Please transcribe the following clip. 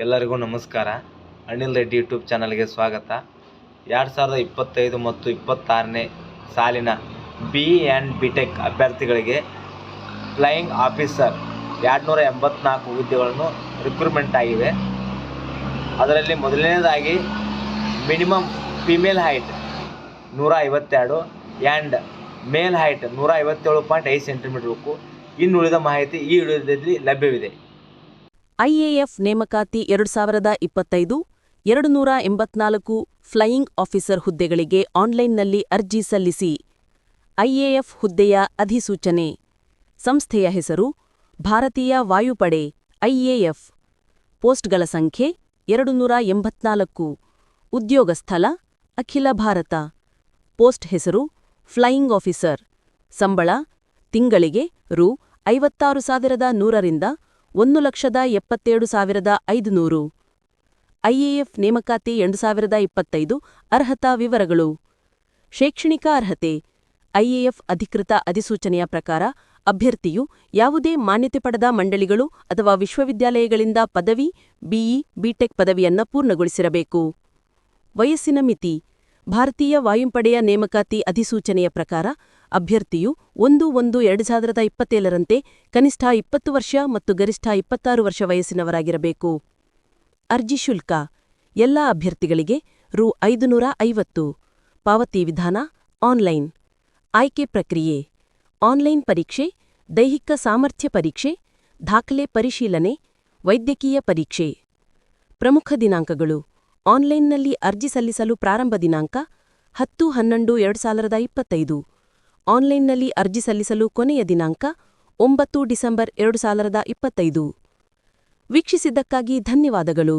ಎಲ್ಲರಿಗೂ ನಮಸ್ಕಾರ. ಅನಿಲ್ ರೆಡ್ಡಿ ಯೂಟ್ಯೂಬ್ ಚಾನಲ್ಗೆ ಸ್ವಾಗತ. ಎರಡು ಸಾವಿರದ ಇಪ್ಪತ್ತೈದು ಮತ್ತು ಇಪ್ಪತ್ತಾರನೇ ಸಾಲಿನ ಬಿ ಆ್ಯಂಡ್ ಬಿ ಟೆಕ್ ಅಭ್ಯರ್ಥಿಗಳಿಗೆ ಫ್ಲೈಯಿಂಗ್ ಆಫೀಸರ್ ಎರಡುನೂರ ಎಂಬತ್ನಾಲ್ಕು ಹುದ್ದೆಗಳನ್ನು ರಿಕ್ರೂಟ್ಮೆಂಟ್ ಆಗಿವೆ. ಅದರಲ್ಲಿ ಮೊದಲನೇದಾಗಿ ಮಿನಿಮಮ್ ಫಿಮೇಲ್ ಹೈಟ್ ನೂರ ಐವತ್ತೆರಡು ಆ್ಯಂಡ್ ಮೇಲ್ ಹೈಟ್ ನೂರ ಐವತ್ತೇಳು ಪಾಯಿಂಟ್ ಐದು ಸೆಂಟಿಮೀಟ್ರ್ ಇನ್ನು ಉಳಿದ ಮಾಹಿತಿ ಈ ವಿಡಿಯೋದಲ್ಲಿ ಲಭ್ಯವಿದೆ. ಐಎಎಫ್ ನೇಮಕಾತಿ ಎರಡು ಸಾವಿರದ ಇಪ್ಪತ್ತೈದು, ಎರಡು ನೂರ ಎಂಬತ್ನಾಲ್ಕು ಫ್ಲೈಯಿಂಗ್ ಆಫೀಸರ್ ಹುದ್ದೆಗಳಿಗೆ ಆನ್ಲೈನ್ನಲ್ಲಿ ಅರ್ಜಿ ಸಲ್ಲಿಸಿ. ಐಎಎಫ್ ಹುದ್ದೆಯ ಅಧಿಸೂಚನೆ. ಸಂಸ್ಥೆಯ ಹೆಸರು, ಭಾರತೀಯ ವಾಯುಪಡೆ, ಐಎಎಫ್. ಪೋಸ್ಟ್ಗಳ ಸಂಖ್ಯೆ, ಎರಡು ನೂರ ಎಂಬತ್ನಾಲ್ಕು. ಉದ್ಯೋಗ ಸ್ಥಳ, ಅಖಿಲ ಭಾರತ. ಪೋಸ್ಟ್ ಹೆಸರು, ಫ್ಲೈಯಿಂಗ್ ಆಫೀಸರ್. ಸಂಬಳ, ತಿಂಗಳಿಗೆ ರು ಐವತ್ತಾರು ಸಾವಿರದ ನೂರರಿಂದ ಒಂದು ಲಕ್ಷದ ಎಪ್ಪತ್ತೇಳು ಸಾವಿರದ ಐದುನೂರು. ಐಎಎಫ್ ನೇಮಕಾತಿ ಎರಡು ಸಾವಿರದ ಇಪ್ಪತ್ತೈದು. ಅರ್ಹತಾ ವಿವರಗಳು. ಶೈಕ್ಷಣಿಕ ಅರ್ಹತೆ. ಐಎಎಫ್ ಅಧಿಕೃತ ಅಧಿಸೂಚನೆಯ ಪ್ರಕಾರ, ಅಭ್ಯರ್ಥಿಯು ಯಾವುದೇ ಮಾನ್ಯತೆ ಪಡೆದ ಮಂಡಳಿಗಳು ಅಥವಾ ವಿಶ್ವವಿದ್ಯಾಲಯಗಳಿಂದ ಪದವಿ, ಬಿಇ, ಬಿಟೆಕ್ ಪದವಿಯನ್ನ ಪೂರ್ಣಗೊಳಿಸಿರಬೇಕು. ವಯಸ್ಸಿನ ಮಿತಿ. ಭಾರತೀಯ ವಾಯುಪಡೆಯ ನೇಮಕಾತಿ ಅಧಿಸೂಚನೆಯ ಪ್ರಕಾರ ಅಭ್ಯರ್ಥಿಯು ಒಂದು ಒಂದು ಎರಡು ಸಾವಿರದ ಇಪ್ಪತ್ತೇಳರಂತೆ ಕನಿಷ್ಠ ಇಪ್ಪತ್ತು ವರ್ಷ ಮತ್ತು ಗರಿಷ್ಠ ಇಪ್ಪತ್ತಾರು ವರ್ಷ ವಯಸ್ಸಿನವರಾಗಿರಬೇಕು. ಅರ್ಜಿ ಶುಲ್ಕ, ಎಲ್ಲ ಅಭ್ಯರ್ಥಿಗಳಿಗೆ ರು ಐದುನೂರ ಪಾವತಿ ವಿಧಾನ ಆನ್ಲೈನ್. ಆಯ್ಕೆ ಪ್ರಕ್ರಿಯೆ, ಆನ್ಲೈನ್ ಪರೀಕ್ಷೆ, ದೈಹಿಕ ಸಾಮರ್ಥ್ಯ ಪರೀಕ್ಷೆ, ದಾಖಲೆ ಪರಿಶೀಲನೆ, ವೈದ್ಯಕೀಯ ಪರೀಕ್ಷೆ. ಪ್ರಮುಖ ದಿನಾಂಕಗಳು, ಆನ್ಲೈನ್ನಲ್ಲಿ ಅರ್ಜಿ ಸಲ್ಲಿಸಲು ಪ್ರಾರಂಭ ದಿನಾಂಕ ಹತ್ತು ಹನ್ನೊಂದು ಎರಡು ಸಾವಿರದ ಇಪ್ಪತ್ತೈದು. ಆನ್ಲೈನ್ನಲ್ಲಿ ಅರ್ಜಿ ಸಲ್ಲಿಸಲು ಕೊನೆಯ ದಿನಾಂಕ ಒಂಬತ್ತು ಡಿಸೆಂಬರ್ ಎರಡು ಸಾವಿರದ ಇಪ್ಪತ್ತೈದು. ವೀಕ್ಷಿಸಿದ್ದಕ್ಕಾಗಿ ಧನ್ಯವಾದಗಳು.